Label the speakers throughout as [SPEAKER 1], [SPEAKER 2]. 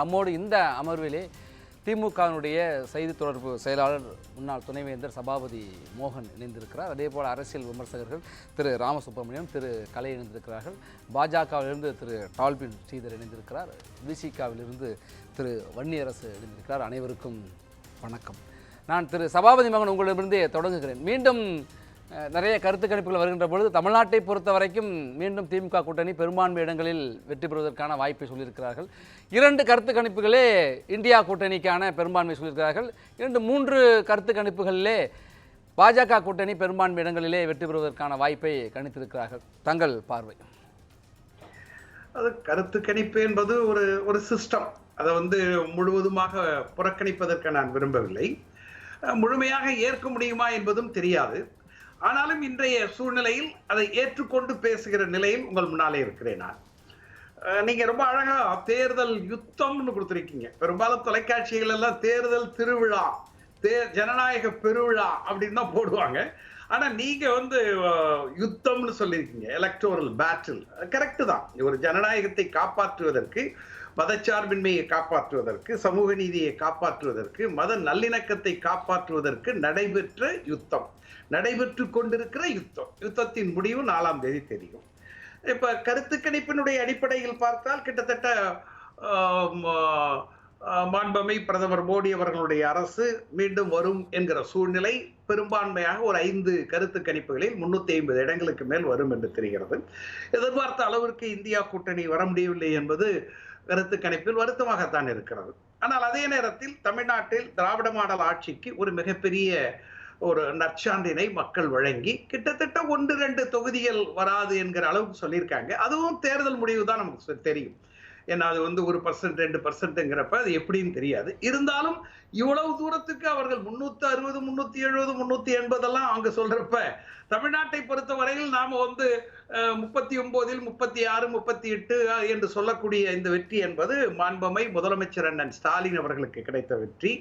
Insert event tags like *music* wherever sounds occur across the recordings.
[SPEAKER 1] நம்மோடு இந்த அமர்விலே திமுகவினுடைய செய்தி தொடர்பு செயலாளர் முன்னாள் துணைவேந்தர் சபாபதி மோகன் இணைந்திருக்கிறார். அதே போல் அரசியல் விமர்சகர்கள் திரு ராமசுப்ரமணியம் திரு கலை இணைந்திருக்கிறார்கள். பாஜகவிலிருந்து திரு டால்பின் ஸ்ரீதர் இணைந்திருக்கிறார். விசிகாவிலிருந்து திரு வன்னியரசு இணைந்திருக்கிறார். அனைவருக்கும் வணக்கம். நான் திரு சபாபதி மகன் உங்களிடமிருந்தே தொடங்குகிறேன். மீண்டும் நிறைய கருத்து கணிப்புகள் வருகின்ற பொழுது தமிழ்நாட்டை பொறுத்த வரைக்கும் மீண்டும் திமுக கூட்டணி பெரும்பான்மை இடங்களில் வெற்றி பெறுவதற்கான வாய்ப்பை சொல்லியிருக்கிறார்கள். இரண்டு கருத்து கணிப்புகளே இந்தியா கூட்டணிக்கான பெரும்பான்மை சொல்லியிருக்கிறார்கள். இரண்டு மூன்று கருத்து கணிப்புகளிலே பாஜக கூட்டணி பெரும்பான்மை இடங்களிலே வெற்றி பெறுவதற்கான வாய்ப்பை கணித்திருக்கிறார்கள். தங்கள் பார்வை.
[SPEAKER 2] அது கருத்து கணிப்பு என்பது ஒரு ஒரு சிஸ்டம் அதை வந்து முழுவதுமாக புறக்கணிப்பதற்கு நான் விரும்பவில்லை. முழுமையாக ஏற்க முடியுமா என்பதும் தெரியாது. ஆனாலும் இன்றைய சூழ்நிலையில் அதை ஏற்றுக்கொண்டு பேசுகிற நிலையில் உங்கள் முன்னாலே இருக்கிறேன் நான். நீங்க ரொம்ப அழகா தேர்தல் யுத்தம்னு கொடுத்துருக்கீங்க. பெரும்பாலும் தொலைக்காட்சிகள் எல்லாம் தேர்தல் திருவிழா தே ஜனநாயக பெருவிழா அப்படின்னு தான் போடுவாங்க. ஆனா நீங்க வந்து யுத்தம்னு சொல்லியிருக்கீங்க. எலக்டோரல் பேட்டில் கரெக்டு தான். ஒரு ஜனநாயகத்தை காப்பாற்றுவதற்கு மதச்சார்பின்மையை காப்பாற்றுவதற்கு சமூக நீதியை காப்பாற்றுவதற்கு மத நல்லிணக்கத்தை காப்பாற்றுவதற்கு நடைபெற்ற யுத்தம். நடைபெற்று கொண்டிருக்கிற யுத்தம். யுத்தத்தின் முடிவு நாலாம் தேதி தெரியும். இப்ப கருத்து கணிப்பினுடைய அடிப்படையில் பார்த்தால் கிட்டத்தட்ட மாண்பமை பிரதமர் மோடி அவர்களுடைய அரசு மீண்டும் வரும் என்கிற சூழ்நிலை பெரும்பான்மையாக ஒரு ஐந்து கருத்து கணிப்புகளில் முன்னூத்தி ஐம்பது இடங்களுக்கு மேல் வரும் என்று தெரிகிறது. எதிர்பார்த்த அளவிற்கு இந்தியா கூட்டணி வர முடியவில்லை என்பது கருத்து கணிப்பில் வருத்தமாகத்தான் இருக்கிறது. ஆனால் அதே நேரத்தில் தமிழ்நாட்டில் திராவிட மாடல் ஆட்சிக்கு ஒரு மிகப்பெரிய ஒரு நற்சான்றினை மக்கள் வழங்கி கிட்டத்தட்ட ஒன்று ரெண்டு தொகுதிகள் வராது என்கிற அளவுக்கு சொல்லியிருக்காங்க. அதுவும் தேர்தல் முடிவு தான் நமக்கு தெரியும். ஏன்னா அது வந்து ஒரு பர்சன்ட் ரெண்டு பர்சன்ட்ங்கிறப்ப அது எப்படின்னு தெரியாது. இருந்தாலும் இவ்வளவு தூரத்துக்கு அவர்கள் முன்னூத்தி அறுபது முன்னூத்தி எழுபது முன்னூத்தி எண்பதெல்லாம் அவங்க சொல்றப்ப தமிழ்நாட்டை பொறுத்த வரையில் நாம வந்து முப்பத்தி ஒன்பதில் முப்பத்தி ஆறு முப்பத்தி எட்டு என்று சொல்லக்கூடிய இந்த வெற்றி என்பது மாண்பமை முதலமைச்சர் அண்ணன் ஸ்டாலின் அவர்களுக்கு கிடைத்த வெற்றி.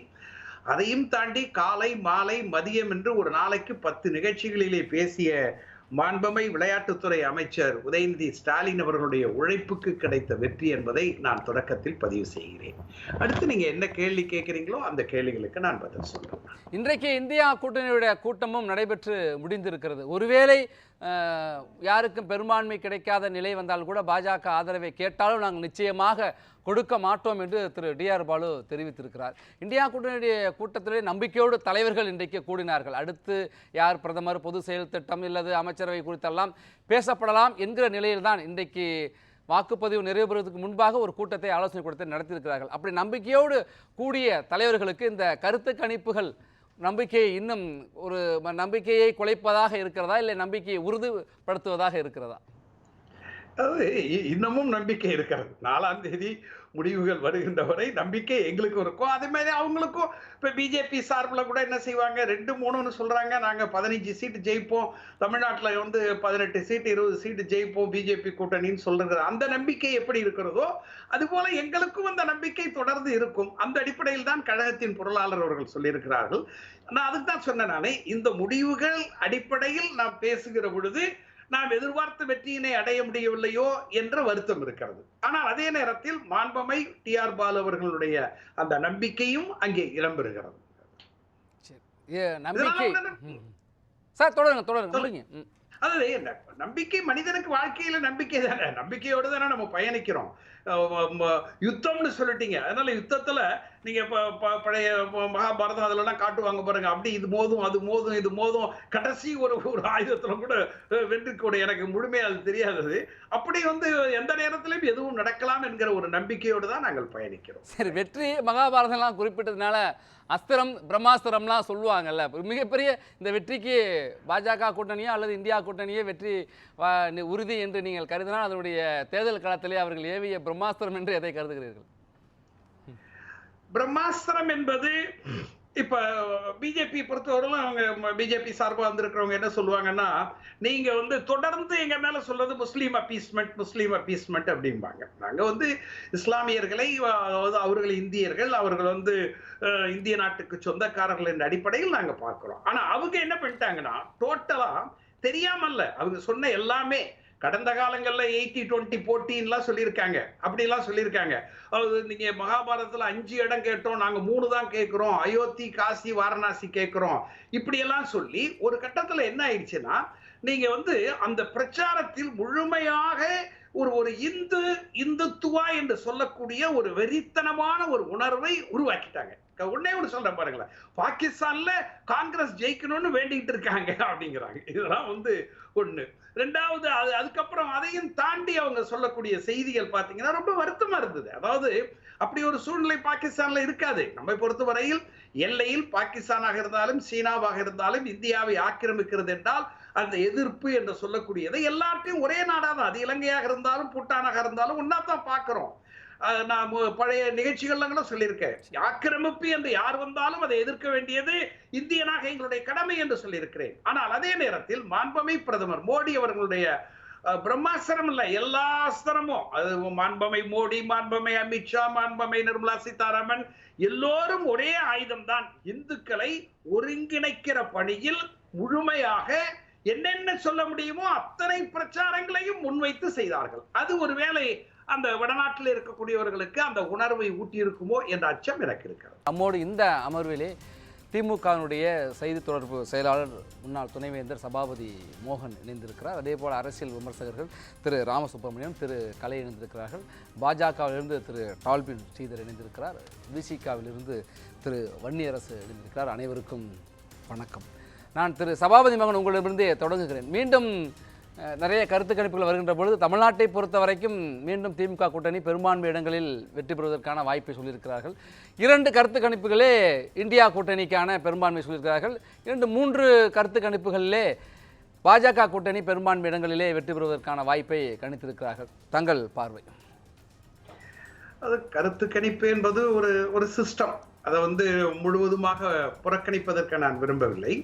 [SPEAKER 2] அதையும் தாண்டி காலை மாலை மதியம் என்று ஒரு நாளைக்கு பத்து நிகழ்ச்சிகளிலே பேசிய மாண்பமை விளையாட்டுத்துறை அமைச்சர் உதயநிதி ஸ்டாலின் அவர்களுடைய உழைப்புக்கு கிடைத்த வெற்றி என்பதை நான் தொடக்கத்தில் பதிவு செய்கிறேன். அடுத்து நீங்க என்ன கேள்வி கேட்கிறீங்களோ அந்த கேள்விகளுக்கு நான் பதில் சொல்றேன்.
[SPEAKER 1] இன்றைக்கு இந்தியா கூட்டணியுடைய கூட்டமும் நடைபெற்று முடிந்திருக்கிறது. ஒருவேளை யாருக்கும் பெரும்பான்மை கிடைக்காத நிலை வந்தால் கூட பாஜக ஆதரவை கேட்டாலும் நாங்கள் நிச்சயமாக கொடுக்க மாட்டோம் என்று திரு டிஆர் பாலு தெரிவித்திருக்கிறார். இந்தியா கூட்டணியுடைய கூட்டத்திலே நம்பிக்கையோடு தலைவர்கள் இன்றைக்கு கூடினார்கள். அடுத்து யார் பிரதமர் பொது செயல் திட்டம் இல்லது அமைச்சரவை குறித்தெல்லாம் பேசப்படலாம் என்கிற நிலையில்தான் இன்றைக்கு வாக்குப்பதிவு நிறைவேறுவதற்கு முன்பாக ஒரு கூட்டத்தை ஆலோசனை கூட்டத்தை நடத்தியிருக்கிறார்கள். அப்படி நம்பிக்கையோடு கூடிய தலைவர்களுக்கு இந்த கருத்து கணிப்புகள் நம்பிக்கையை இன்னும் ஒரு நம்பிக்கையை குலைப்பதாக இருக்கிறதா இல்லை நம்பிக்கையை உறுதிப்படுத்துவதாக இருக்கிறதா?
[SPEAKER 2] அது இ- இன்னமும் நம்பிக்கை இருக்கிறது. நாலாம் தேதி முடிவுகள் வருகின்ற வரை நம்பிக்கை எங்களுக்கும் இருக்கும். அதே மாதிரி அவங்களுக்கும் இப்போ பிஜேபி சார்பில் கூட என்ன செய்வாங்க? ரெண்டு மூணுன்னு சொல்கிறாங்க நாங்கள் பதினஞ்சு சீட்டு ஜெயிப்போம். தமிழ்நாட்டில் வந்து பதினெட்டு சீட்டு இருபது சீட்டு ஜெயிப்போம் பிஜேபி கூட்டணின்னு சொல்கிறது அந்த நம்பிக்கை எப்படி இருக்கிறதோ அதுபோல் எங்களுக்கும் அந்த நம்பிக்கை தொடர்ந்து இருக்கும். அந்த அடிப்படையில் தான் கழகத்தின் பொருளாளர் அவர்கள் சொல்லியிருக்கிறார்கள். நான் அதுக்கு தான் சொன்னேன் நானே இந்த முடிவுகள் அடிப்படையில் நாம் பேசுகிற பொழுது நாம் எதிர்பார்த்த வெற்றியினை அடைய முடியவில்லையோ என்ற வருத்தம் இருக்கிறது. ஆனால் அதே நேரத்தில் மாண்பமை டி ஆர் பாலு அவர்களுடைய அந்த நம்பிக்கையும் அங்கே இடம்பெறுகிறது.
[SPEAKER 1] நம்பிக்கை. சார் தொடருங்க தொடருங்க.
[SPEAKER 2] அதாவது என்ன நம்பிக்கை மனிதனுக்கு வாழ்க்கையில நம்பிக்கை தானே. நம்பிக்கையோடு தானே நம்ம பயணிக்கிறோம். யுத்தம்னு சொல்லிட்டீங்க. அதனால யுத்தத்துல நீங்க பழைய மகாபாரதம் அதுல எல்லாம் காட்டுவாங்க பாருங்க. அப்படி இது மோதும் அது மோதும் இது மோதும். கடைசி ஒரு ஒரு ஆயுதத்துல கூட அஹ், எனக்கு முழுமையா அது தெரியாதது. அப்படி வந்து எந்த நேரத்திலும் எதுவும் நடக்கலாம் என்கிற ஒரு நம்பிக்கையோடு தான் நாங்கள் பயணிக்கிறோம்.
[SPEAKER 1] சரி வெற்றி மகாபாரதம்லாம் குறிப்பிட்டதுனால அஸ்திரம் பிரம்மாஸ்திரம்லாம் சொல்லுவாங்கல்ல. மிகப்பெரிய இந்த வெற்றிக்கு பாஜக கூட்டணியோ அல்லது இந்தியா கூட்டணியே வெற்றி உறுதி என்று நீங்கள் கருதினால் அதனுடைய தேர்தல் களத்திலே அவர்கள் ஏவிய பிரம்மாஸ்திரம் என்று எதை கருதுகிறீர்கள்?
[SPEAKER 2] பிரம்மாஸ்திரம் என்பது இப்ப பிஜேபி பொறுத்தவரையிலும் அவங்க பிஜேபி சார்பாக வந்திருக்கிறவங்க என்ன சொல்லுவாங்கன்னா நீங்க வந்து தொடர்ந்து எங்க மேல சொல்றது முஸ்லீம் அப்பீஸ்மெண்ட் முஸ்லீம் அப்பீஸ்மெண்ட் அப்படிம்பாங்க. நாங்க வந்து இஸ்லாமியர்களை அதாவது அவர்கள் இந்தியர்கள் அவர்கள் வந்து இந்திய நாட்டுக்கு சொந்தக்காரர்கள் என்ற அடிப்படையில் நாங்க பார்க்கிறோம். ஆனா அவங்க என்ன பண்ணிட்டாங்கன்னா டோட்டலா தெரியாமல்ல. அவங்க சொன்ன எல்லாமே கடந்த காலங்கள்ல எயிட்டி டுவெண்ட்டி போட்டின்லாம் சொல்லியிருக்காங்க. அப்படிலாம் சொல்லியிருக்காங்க. அதாவது நீங்க மகாபாரதத்துல அஞ்சு இடம் கேட்டோம் நாங்க மூணு தான் கேட்குறோம். அயோத்தி காசி வாரணாசி கேட்குறோம். இப்படியெல்லாம் சொல்லி ஒரு கட்டத்துல என்ன ஆயிடுச்சுன்னா நீங்க வந்து அந்த பிரச்சாரத்தில் முழுமையாக ஒரு ஒரு இந்து இந்துத்துவா என்று சொல்லக்கூடிய ஒரு வெறித்தனமான ஒரு உணர்வை உருவாக்கிட்டாங்க. உடனே ஒன்று சொல்றேன் பாருங்களேன். பாகிஸ்தான்ல காங்கிரஸ் ஜெயிக்கணும்னு வேண்டிகிட்டு இருக்காங்க அப்படிங்கிறாங்க. இதெல்லாம் வந்து ஒண்ணு. ரெண்டாவது அது அதுக்கப்புறம் அதையும் தாண்டி அவங்க சொல்லக்கூடிய செய்திகள் பார்த்தீங்கன்னா ரொம்ப வருத்தமா இருந்தது. அதாவது அப்படி ஒரு சூழ்நிலை பாகிஸ்தான்ல இருக்காது. நம்மை பொறுத்தவரையில் எல்லையில் பாகிஸ்தானாக இருந்தாலும் சீனாவாக இருந்தாலும் இந்தியாவை ஆக்கிரமிக்கிறது என்றால் அந்த எதிர்ப்பு என்று சொல்லக்கூடியதை எல்லார்ட்டையும் ஒரே நாடா தான் அது இலங்கையாக இருந்தாலும் பூட்டானாக இருந்தாலும் ஒன்னா தான் பார்க்கிறோம் நான் பழைய நிகழ்ச்சிகள்ல கூட சொல்லியிருக்கேன் ஆக்கிரமிப்பு என்று யார் வந்தாலும் அதை எதிர்க்க வேண்டியது இந்தியனாக எங்களுடைய கடமை என்று சொல்லியிருக்கிறேன். ஆனால் அதே நேரத்தில் மாண்பமை பிரதமர் மோடி அவர்களுடைய பிரம்மாஸ்திரம் இல்ல எல்லா அஸ்திரமும் அது மாண்பமை மோடி மாண்பமை அமித்ஷா மாண்பமை நிர்மலா சீதாராமன் எல்லோரும் ஒரே ஆயுதம் தான் இந்துக்களை ஒருங்கிணைக்கிற பணியில் முழுமையாக என்னென்ன சொல்ல முடியுமோ அத்தனை பிரச்சாரங்களையும் முன்வைத்து செய்தார்கள். அது ஒருவேளை அந்த வடநாட்டில் இருக்கக்கூடியவர்களுக்கு அந்த உணர்வை ஊட்டியிருக்குமோ என்ற அச்சம் எனக்கு இருக்கிறது.
[SPEAKER 1] நம்மோடு இந்த அமர்விலே திமுகவினுடைய செய்தி தொடர்பு செயலாளர் முன்னாள் துணைவேந்தர் சபாபதி மோகன் இணைந்திருக்கிறார். அதே போல் அரசியல் விமர்சகர்கள் திரு ராமசுப்ரமணியம் திரு கலை இணைந்திருக்கிறார்கள். பாஜகவிலிருந்து திரு டால்பின் ஸ்ரீதர் இணைந்திருக்கிறார். விசிகாவிலிருந்து திரு வன்னியரசு இணைந்திருக்கிறார். அனைவருக்கும் வணக்கம். நான் திரு சபாபதி மகன் உங்களிடமிருந்தே தொடங்குகிறேன். மீண்டும் நிறைய கருத்து கணிப்புகள் வருகின்ற பொழுது தமிழ்நாட்டை பொறுத்த வரைக்கும் மீண்டும் திமுக கூட்டணி பெரும்பான்மை இடங்களில் வெற்றி பெறுவதற்கான வாய்ப்பை சொல்லியிருக்கிறார்கள். இரண்டு கருத்து கணிப்புகளே இந்தியா கூட்டணிக்கான பெரும்பான்மை சொல்லியிருக்கிறார்கள். இரண்டு மூன்று கருத்து கணிப்புகளிலே பாஜக கூட்டணி பெரும்பான்மை இடங்களிலே வெற்றி பெறுவதற்கான வாய்ப்பை கணித்திருக்கிறார்கள். தங்கள் பார்வை.
[SPEAKER 2] அது கருத்து கணிப்பு என்பது ஒரு ஒரு சிஸ்டம் அதை வந்து முழுவதுமாக புறக்கணிப்பதற்கு நான் விரும்பவில்லை.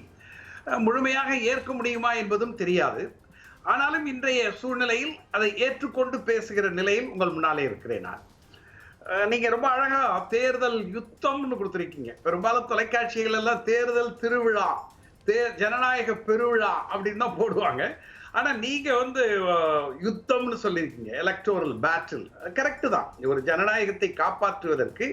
[SPEAKER 2] முழுமையாக ஏற்க முடியுமா என்பதும் தெரியாது. ஆனாலும் இன்றைய சூழ்நிலையில் அதை ஏற்றுக்கொண்டு பேசுகிற நிலையில் உங்கள் முன்னாலே இருக்கிறேன் நான். நீங்க ரொம்ப அழகா தேர்தல் யுத்தம்னு கொடுத்துருக்கீங்க. பெரும்பாலும் தொலைக்காட்சிகள் எல்லாம் தேர்தல் திருவிழா தே ஜனநாயக பெருவிழா அப்படின்னு தான் போடுவாங்க. ஆனா நீங்க வந்து யுத்தம்னு சொல்லியிருக்கீங்க. எலக்டோரல் பேட்டில் கரெக்டு தான். ஒரு ஜனநாயகத்தை காப்பாற்றுவதற்கு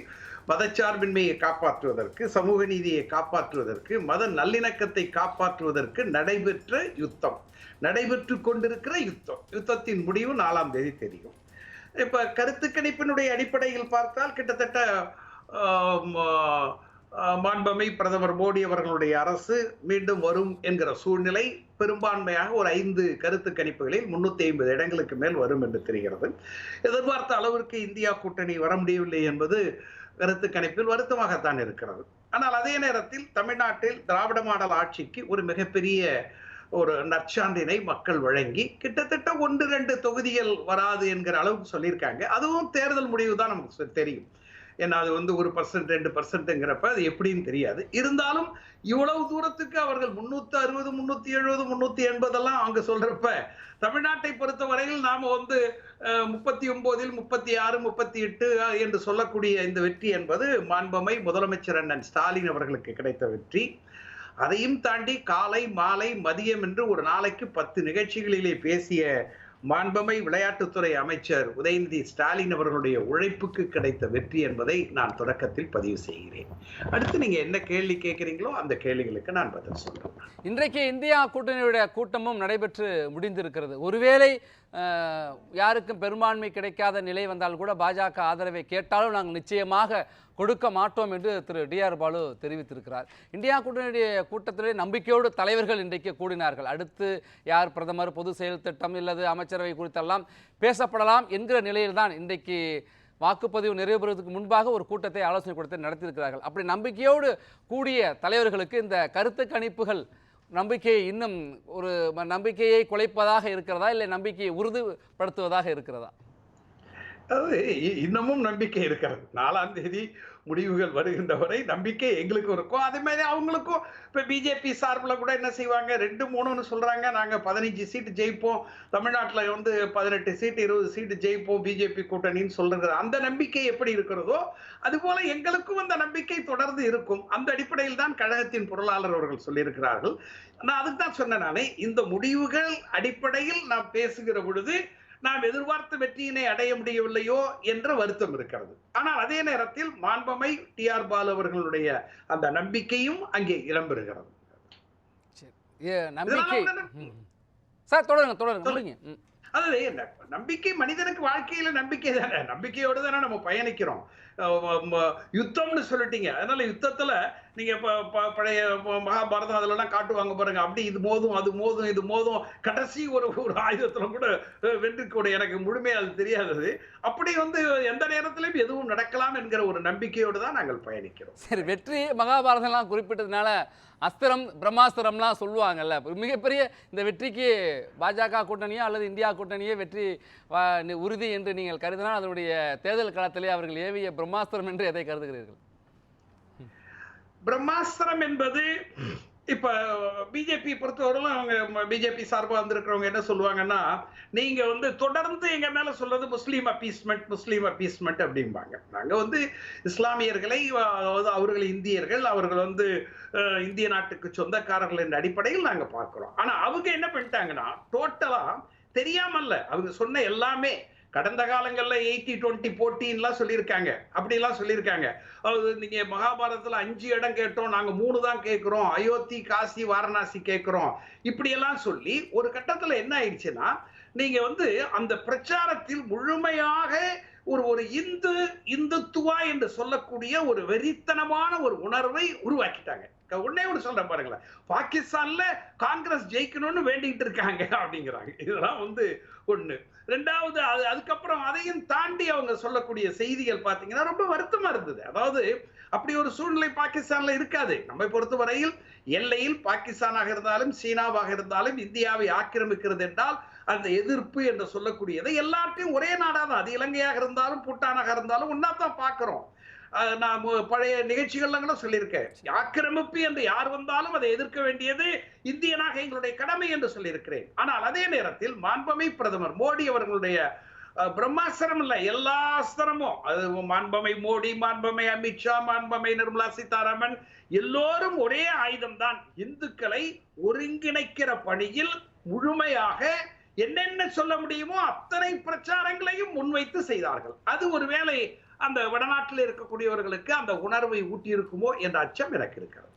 [SPEAKER 2] மதச்சார்பின்மையை காப்பாற்றுவதற்கு சமூக நீதியை காப்பாற்றுவதற்கு மத நல்லிணக்கத்தை காப்பாற்றுவதற்கு நடைபெற்ற யுத்தம். நடைபெற்று கொண்டிருக்கிற யுத்தம். யுத்தத்தின் முடிவு நாலாம் தேதி தெரியும். இப்ப கருத்து கணிப்பினுடைய அடிப்படையில் பார்த்தால் கிட்டத்தட்ட மாண்பமை பிரதமர் மோடி அவர்களுடைய அரசு மீண்டும் வரும் என்கிற சூழ்நிலை பெரும்பான்மையாக ஒரு ஐந்து கருத்து கணிப்புகளில் முன்னூத்தி ஐம்பது இடங்களுக்கு மேல் வரும் என்று தெரிகிறது. எதிர்பார்த்த அளவிற்கு இந்தியா கூட்டணி வர முடியவில்லை என்பது கருத்து கணிப்பில் வருத்தமாகத்தான் இருக்கிறது. ஆனால் அதே நேரத்தில் தமிழ்நாட்டில் திராவிட மாடல் ஆட்சிக்கு ஒரு மிகப்பெரிய ஒரு நற்சான்றினை மக்கள் வழங்கி கிட்டத்தட்ட ஒன்று ரெண்டு தொகுதிகள் வராது என்கிற அளவுக்கு சொல்லியிருக்காங்க. அதுவும் தேர்தல் முடிவு தான் நமக்கு தெரியும். ஏன்னா அது வந்து ஒரு பர்சன்ட் ரெண்டு பர்சன்ட்ங்கிறப்ப அது எப்படின்னு தெரியாது. இருந்தாலும் இவ்வளவு தூரத்துக்கு அவர்கள் முன்னூத்தி அறுபது முன்னூத்தி எழுபது முன்னூத்தி எண்பதெல்லாம் அவங்க சொல்றப்ப தமிழ்நாட்டை பொறுத்த வரையில் நாம வந்து முப்பத்தி ஒன்பதில் முப்பத்தி ஆறு முப்பத்தி எட்டு என்று சொல்லக்கூடிய இந்த வெற்றி என்பது மாண்பமை முதலமைச்சர் அண்ணன் ஸ்டாலின் அவர்களுக்கு கிடைத்த வெற்றி. அதையும் தாண்டி காலை மாலை மதியம் என்று ஒரு நாளைக்கு பத்து நிகழ்ச்சிகளிலே பேசிய மாண்பமை விளையாட்டுத்துறை அமைச்சர் உதயநிதி ஸ்டாலின் அவர்களுடைய உழைப்புக்கு கிடைத்த வெற்றி என்பதை நான் தொடக்கத்தில் பதிவு செய்கிறேன். அடுத்து நீங்க என்ன கேள்வி கேட்கிறீங்களோ அந்த கேள்விகளுக்கு நான் பதில் சொல்றேன்.
[SPEAKER 1] இன்றைக்கு இந்தியா கூட்டணியுடைய கூட்டமும் நடைபெற்று முடிந்திருக்கிறது. ஒருவேளை யாருக்கும் பெரும்பான்மை கிடைக்காத நிலை வந்தால் கூட பாஜக ஆதரவை கேட்டாலும் நாங்கள் நிச்சயமாக கொடுக்க மாட்டோம் என்று திரு டிஆர் பாலு தெரிவித்திருக்கிறார். இந்தியா கூட்டணியுடைய கூட்டத்திலே நம்பிக்கையோடு தலைவர்கள் இன்றைக்கு கூடினார்கள். அடுத்து யார் பிரதமர் பொது செயல் திட்டம் இல்லது அமைச்சரவை குறித்தெல்லாம் பேசப்படலாம் என்கிற நிலையில்தான் இன்றைக்கு வாக்குப்பதிவு நிறைவேறுவதற்கு முன்பாக ஒரு கூட்டத்தை ஆலோசனை கூட்டத்தை நடத்தியிருக்கிறார்கள். அப்படி நம்பிக்கையோடு கூடிய தலைவர்களுக்கு இந்த கருத்து கணிப்புகள் நம்பிக்கையை இன்னும் ஒரு நம்பிக்கையை குலைப்பதாக இருக்கிறதா? இல்லை நம்பிக்கையை உறுதிப்படுத்துவதாக இருக்கிறதா?
[SPEAKER 2] இ- இன்னமும் நம்பிக்கை இருக்கிறது. நாலாம் தேதி முடிவுகள் வருகின்ற வரை நம்பிக்கை எங்களுக்கும் இருக்கும். அதே மாதிரி அவங்களுக்கும் இப்போ பிஜேபி சார்பில் கூட என்ன செய்வாங்க? ரெண்டு மூணுன்னு சொல்கிறாங்க நாங்கள் பதினஞ்சு சீட்டு ஜெயிப்போம். தமிழ்நாட்டில் வந்து பதினெட்டு சீட்டு இருபது சீட்டு ஜெயிப்போம் பிஜேபி கூட்டணின்னு சொல்கிறது அந்த நம்பிக்கை எப்படி இருக்கிறதோ அதுபோல் எங்களுக்கும் அந்த நம்பிக்கை தொடர்ந்து இருக்கும். அந்த அடிப்படையில் தான் கழகத்தின் பொருளாளர் அவர்கள் சொல்லியிருக்கிறார்கள். நான் அதுக்கு தான் சொன்னேன் நானே இந்த முடிவுகள் அடிப்படையில் நாம் பேசுகிற பொழுது நாம் எதிர்பார்த்த வெற்றியினை அடைய முடியவில்லையோ என்ற வருத்தம் இருக்கிறது. ஆனால் அதே நேரத்தில் மாண்பமை டி ஆர் பாலு அவர்களுடைய அந்த நம்பிக்கையும் அங்கே இடம்பெறுகிறது.
[SPEAKER 1] நம்பிக்கை. சார் தொடருங்க தொடருங்க. முடிங்க.
[SPEAKER 2] நம்பிக்கை மனிதனுக்கு வாழ்க்கையில நம்பிக்கை தானே. நம்பிக்கையோடு தானே நம்ம பயணிக்கிறோம். யுத்தம்னு சொல்லிட்டீங்க. அதனால யுத்தத்துல நீங்க ப- பழைய மகாபாரதம் அதுல எல்லாம் காட்டுவாங்க பாருங்க. அப்படி இது மோதும் அது மோதும் இது மோதும். கடைசி ஒரு ஒரு ஆயுதத்துல கூட வென்றுக்கூட எனக்கு முழுமையா அது தெரியாதது. அப்படி வந்து எந்த நேரத்திலும் எதுவும் நடக்கலாம் என்கிற ஒரு நம்பிக்கையோடு தான் நாங்கள் பயணிக்கிறோம்.
[SPEAKER 1] சரி வெற்றி மகாபாரதம்லாம் குறிப்பிட்டதுனால அஸ்திரம் பிரம்மாஸ்திரம்லாம் சொல்லுவாங்கல்ல. மிகப்பெரிய இந்த வெற்றிக்கு பாஜக கூட்டணியோ அல்லது இந்தியா கூட்டணியே வெற்றி உறுதி என்று நீங்கள் கருதினால் அதனுடைய தேர்தல் களத்திலே அவர்கள் ஏவிய பிரம்மாஸ்திரம் என்று எதை கருதுகிறீர்கள்?
[SPEAKER 2] பிரம்மாஸ்திரம் என்பது இப்ப பிஜேபி பொறுத்தவரையிலும் அவங்க பிஜேபி சார்பாக வந்திருக்கிறவங்க என்ன சொல்லுவாங்கன்னா நீங்க வந்து தொடர்ந்து எங்க மேல சொல்றது முஸ்லீம் அப்பீஸ்மெண்ட் முஸ்லீம் அப்பீஸ்மெண்ட் அப்படிம்பாங்க. நாங்க வந்து இஸ்லாமியர்களை அதாவது அவர்கள் இந்தியர்கள் அவர்கள் வந்து இந்திய நாட்டுக்கு சொந்தக்காரர்கள் என்ற அடிப்படையில் நாங்க பார்க்கிறோம். ஆனா அவங்க என்ன பண்ணிட்டாங்கன்னா டோட்டலா தெரியாமல்ல. அவங்க சொன்ன எல்லாமே கடந்த காலங்களில் எயிட்டி டுவெண்ட்டி போட்டின்லாம் சொல்லியிருக்காங்க. அப்படிலாம் சொல்லியிருக்காங்க. அதாவது நீங்கள் மகாபாரதத்தில் அஞ்சு இடம் கேட்டோம் நாங்கள் மூணு தான் கேட்குறோம். அயோத்தி காசி வாரணாசி கேட்குறோம். இப்படியெல்லாம் சொல்லி ஒரு கட்டத்தில் என்ன ஆயிடுச்சுன்னா நீங்கள் வந்து அந்த பிரச்சாரத்தில் முழுமையாக ஒரு ஒரு இந்து இந்துத்துவா என்று சொல்லக்கூடிய ஒரு வெறித்தனமான ஒரு உணர்வை உருவாக்கிட்டாங்க. உடனே ஒரு சொல்றேன் பாருங்களேன். பாகிஸ்தான்ல காங்கிரஸ் ஜெயிக்கணும்னு வேண்டிட்டு இருக்காங்க *laughs* அப்படிங்கிறாங்க. இதெல்லாம் வந்து ஒண்ணு. ரெண்டாவது அது அதுக்கப்புறம் அதையும் தாண்டி அவங்க சொல்லக்கூடிய செய்திகள் பாத்தீங்கன்னா ரொம்ப வருத்தமா இருந்தது. அதாவது அப்படி ஒரு சூழ்நிலை பாகிஸ்தான்ல இருக்காது. நம்மை பொறுத்தவரையில் எல்லையில் பாகிஸ்தானாக இருந்தாலும் சீனாவாக இருந்தாலும் இந்தியாவை ஆக்கிரமிக்கிறது என்றால் அந்த எதிர்ப்பு என்று சொல்லக்கூடியதை எல்லாத்தையும் ஒரே நாடா தான். அது இலங்கையாக இருந்தாலும் பூட்டானாக இருந்தாலும் ஒன்னா தான் பாக்குறோம் அஹ் நான் பழைய நிகழ்ச்சிகள்ல கூட சொல்லியிருக்கேன். ஆக்கிரமிப்பு என்று யார் வந்தாலும் அதை எதிர்க்க வேண்டியது இந்தியனாக எங்களுடைய கடமை என்று சொல்லியிருக்கிறேன். ஆனால் அதே நேரத்தில் மாண்பமை பிரதமர் மோடி அவர்களுடைய பிரம்மாஸ்திரம் இல்ல எல்லா அஸ்திரமும் அது மாண்பமை மோடி மாண்பமை அமித்ஷா மாண்பமை நிர்மலா சீதாராமன் எல்லோரும் ஒரே ஆயுதம் தான் இந்துக்களை ஒருங்கிணைக்கிற பணியில் முழுமையாக என்னென்ன சொல்ல முடியுமோ அத்தனை பிரச்சாரங்களையும் முன்வைத்து செய்தார்கள். அது ஒருவேளை அந்த வடநாட்டில் இருக்கக்கூடியவர்களுக்கு அந்த உணர்வை ஊட்டியிருக்குமோ என்ற அச்சம் எனக்கு இருக்கிறது.